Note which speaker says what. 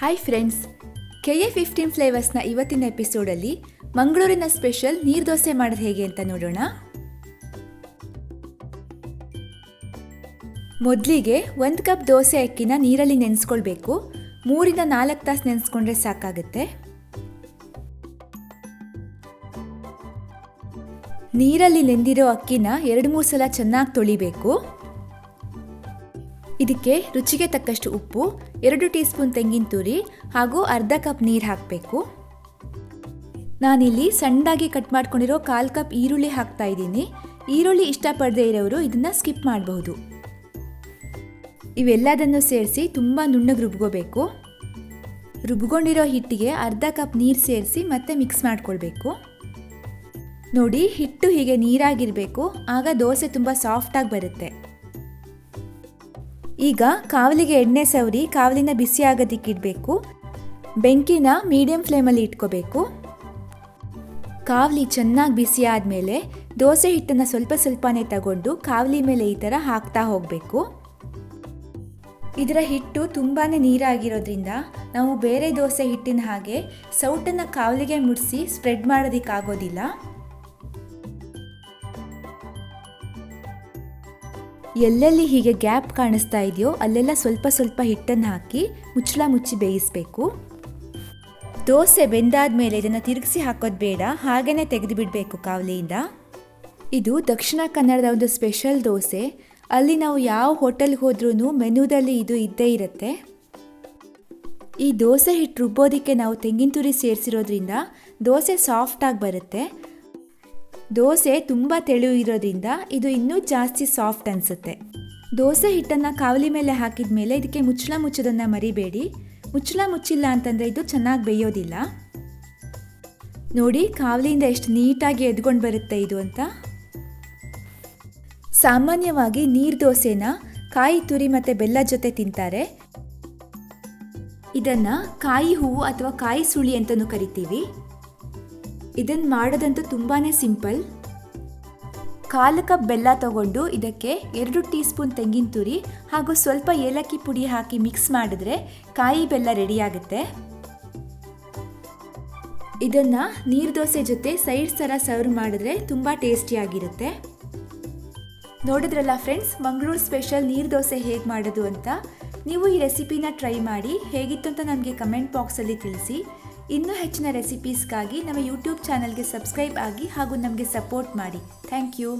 Speaker 1: Hi friends K A fifteen ಫ್ಲೇವರ್ಸ್ನ ಇವತ್ತಿನ ಎಪಿಸೋಡಲ್ಲಿ ಮಂಗಳೂರಿನ ಸ್ಪೆಷಲ್ ನೀರು ದೋಸೆ ಮಾಡೋದು ಹೇಗೆ ಅಂತ ನೋಡೋಣ. ಮೊದಲಿಗೆ ಒಂದು ಕಪ್ ದೋಸೆ ಅಕ್ಕಿನ ನೀರಲ್ಲಿ ನೆನೆಸ್ಕೊಳ್ಬೇಕು. ಮೂರಿಂದ ನಾಲ್ಕು ತಾಸು ನೆನೆಸ್ಕೊಂಡ್ರೆ ಸಾಕಾಗುತ್ತೆ. ನೀರಲ್ಲಿ ನೆಂದಿರೋ ಅಕ್ಕಿನ ಎರಡು ಮೂರು ಸಲ ಚೆನ್ನಾಗಿ ತೊಳಿಬೇಕು. ಇದಕ್ಕೆ ರುಚಿಗೆ ತಕ್ಕಷ್ಟು ಉಪ್ಪು, ಎರಡು ಟೀ ಸ್ಪೂನ್ ತೆಂಗಿನ ತುರಿ ಹಾಗೂ ಅರ್ಧ ಕಪ್ ನೀರು ಹಾಕಬೇಕು. ನಾನಿಲ್ಲಿ ಸಣ್ಣದಾಗಿ ಕಟ್ ಮಾಡ್ಕೊಂಡಿರೋ ಕಾಲು ಕಪ್ ಈರುಳ್ಳಿ ಹಾಕ್ತಾ ಇದ್ದೀನಿ. ಈರುಳ್ಳಿ ಇಷ್ಟಪಡದೇ ಇರೋರು ಇದನ್ನು ಸ್ಕಿಪ್ ಮಾಡಬಹುದು. ಇವೆಲ್ಲದನ್ನು ಸೇರಿಸಿ ತುಂಬ ನುಣ್ಣಗೆ ರುಬ್ಕೋಬೇಕು. ರುಬ್ಕೊಂಡಿರೋ ಹಿಟ್ಟಿಗೆ ಅರ್ಧ ಕಪ್ ನೀರು ಸೇರಿಸಿ ಮತ್ತೆ ಮಿಕ್ಸ್ ಮಾಡ್ಕೊಳ್ಬೇಕು. ನೋಡಿ, ಹಿಟ್ಟು ಹೀಗೆ ನೀರಾಗಿರಬೇಕು, ಆಗ ದೋಸೆ ತುಂಬ ಸಾಫ್ಟಾಗಿ ಬರುತ್ತೆ. ಈಗ ಕಾವಲಿಗೆ ಎಣ್ಣೆ ಸವರಿ ಕಾವಲಿನ ಬಿಸಿ ಆಗೋದಕ್ಕಿಡಬೇಕು ಬೆಂಕಿನ ಮೀಡಿಯಂ ಫ್ಲೇಮಲ್ಲಿ ಇಟ್ಕೋಬೇಕು. ಕಾವಲಿ ಚೆನ್ನಾಗಿ ಬಿಸಿ ಆದಮೇಲೆ ದೋಸೆ ಹಿಟ್ಟನ್ನು ಸ್ವಲ್ಪ ಸ್ವಲ್ಪನೇ ತಗೊಂಡು ಕಾವಲಿ ಮೇಲೆ ಈ ಥರ ಹಾಕ್ತಾ ಹೋಗಬೇಕು. ಇದರ ಹಿಟ್ಟು ತುಂಬಾ ನೀರಾಗಿರೋದ್ರಿಂದ ನಾವು ಬೇರೆ ದೋಸೆ ಹಿಟ್ಟಿನ ಹಾಗೆ ಸೌಟನ್ನು ಕಾವಲಿಗೆ ಮುಡಿಸಿ ಸ್ಪ್ರೆಡ್ ಮಾಡೋದಕ್ಕಾಗೋದಿಲ್ಲ. ಎಲ್ಲೆಲ್ಲಿ ಹೀಗೆ ಗ್ಯಾಪ್ ಕಾಣಿಸ್ತಾ ಇದೆಯೋ ಅಲ್ಲೆಲ್ಲ ಸ್ವಲ್ಪ ಸ್ವಲ್ಪ ಹಿಟ್ಟನ್ನು ಹಾಕಿ ಮುಚ್ಚಳ ಮುಚ್ಚಿ ಬೇಯಿಸಬೇಕು. ದೋಸೆ ಬೆಂದಾದ ಮೇಲೆ ಇದನ್ನು ತಿರುಗಿಸಿ ಹಾಕೋದು ಬೇಡ ಹಾಗೇ ತೆಗೆದು ಬಿಡಬೇಕು ಕಾವಲಿಯಿಂದ. ಇದು ದಕ್ಷಿಣ ಕನ್ನಡದ ಒಂದು ಸ್ಪೆಷಲ್ ದೋಸೆ. ಅಲ್ಲಿ ನಾವು ಯಾವ ಹೋಟೆಲ್ಗೆ ಹೋದ್ರೂ ಮೆನುದಲ್ಲಿ ಇದು ಇದ್ದೇ ಇರುತ್ತೆ. ಈ ದೋಸೆ ಹಿಟ್ಟು ರುಬ್ಬೋದಕ್ಕೆ ನಾವು ತೆಂಗಿನ ತುರಿ ಸೇರಿಸಿರೋದ್ರಿಂದ ದೋಸೆ ಸಾಫ್ಟಾಗಿ ಬರುತ್ತೆ. ದೋಸೆ ತುಂಬ ತೆಳು ಇರೋದ್ರಿಂದ ಇದು ಇನ್ನೂ ಜಾಸ್ತಿ ಸಾಫ್ಟ್ ಅನಿಸುತ್ತೆ. ದೋಸೆ ಹಿಟ್ಟನ್ನು ಕಾವಲಿ ಮೇಲೆ ಹಾಕಿದ ಮೇಲೆ ಇದಕ್ಕೆ ಮುಚ್ಚಳ ಮುಚ್ಚೋದನ್ನು ಮರಿಬೇಡಿ. ಮುಚ್ಚಳ ಮುಚ್ಚಿಲ್ಲ ಅಂತಂದರೆ ಇದು ಚೆನ್ನಾಗಿ ಬೇಯೋದಿಲ್ಲ. ನೋಡಿ ಕಾವಲಿಯಿಂದ ಎಷ್ಟು ನೀಟಾಗಿ ಎದ್ಕೊಂಡು ಬರುತ್ತೆ ಇದು ಅಂತ. ಸಾಮಾನ್ಯವಾಗಿ ನೀರು ದೋಸೆನ ಕಾಯಿ ತುರಿ ಮತ್ತು ಬೆಲ್ಲ ಜೊತೆ ತಿಂತಾರೆ. ಇದನ್ನು ಕಾಯಿ ಹೂವು ಅಥವಾ ಕಾಯಿ ಸುಳಿ ಅಂತಲೂ ಕರಿತೀವಿ. ಇದನ್ನು ಮಾಡೋದಂತೂ ತುಂಬಾ ಸಿಂಪಲ್. ಕಾಲು ಕಪ್ ಬೆಲ್ಲ ತಗೊಂಡು ಇದಕ್ಕೆ ಎರಡು ಟೀ ಸ್ಪೂನ್ ತೆಂಗಿನ ತುರಿ ಹಾಗೂ ಸ್ವಲ್ಪ ಏಲಕ್ಕಿ ಪುಡಿ ಹಾಕಿ ಮಿಕ್ಸ್ ಮಾಡಿದ್ರೆ ಕಾಯಿ ಬೆಲ್ಲ ರೆಡಿಯಾಗುತ್ತೆ ಇದನ್ನು ನೀರು ದೋಸೆ ಜೊತೆ ಸೈಡ್ಸ್ ಥರ ಸರ್ವ್ ಮಾಡಿದ್ರೆ ತುಂಬ ಟೇಸ್ಟಿಯಾಗಿರುತ್ತೆ ನೋಡಿದ್ರಲ್ಲ ಫ್ರೆಂಡ್ಸ್, ಮಂಗಳೂರು ಸ್ಪೆಷಲ್ ನೀರು ದೋಸೆ ಹೇಗೆ ಮಾಡೋದು ಅಂತ? ನೀವು ಈ ರೆಸಿಪಿನ ಟ್ರೈ ಮಾಡಿ, ಹೇಗಿತ್ತು ಅಂತ ನನಗೆ ಕಮೆಂಟ್ ಬಾಕ್ಸಲ್ಲಿ ತಿಳಿಸಿ. ಇನ್ನೂ ಹೆಚ್ಚಿನ ರೆಸಿಪೀಸ್ಗಾಗಿ ನಮ್ಮ ಯೂಟ್ಯೂಬ್ ಚಾನಲ್ಗೆ ಸಬ್ಸ್ಕ್ರೈಬ್ ಆಗಿ ಹಾಗೂ ನಮಗೆ ಸಪೋರ್ಟ್ ಮಾಡಿ. Thank you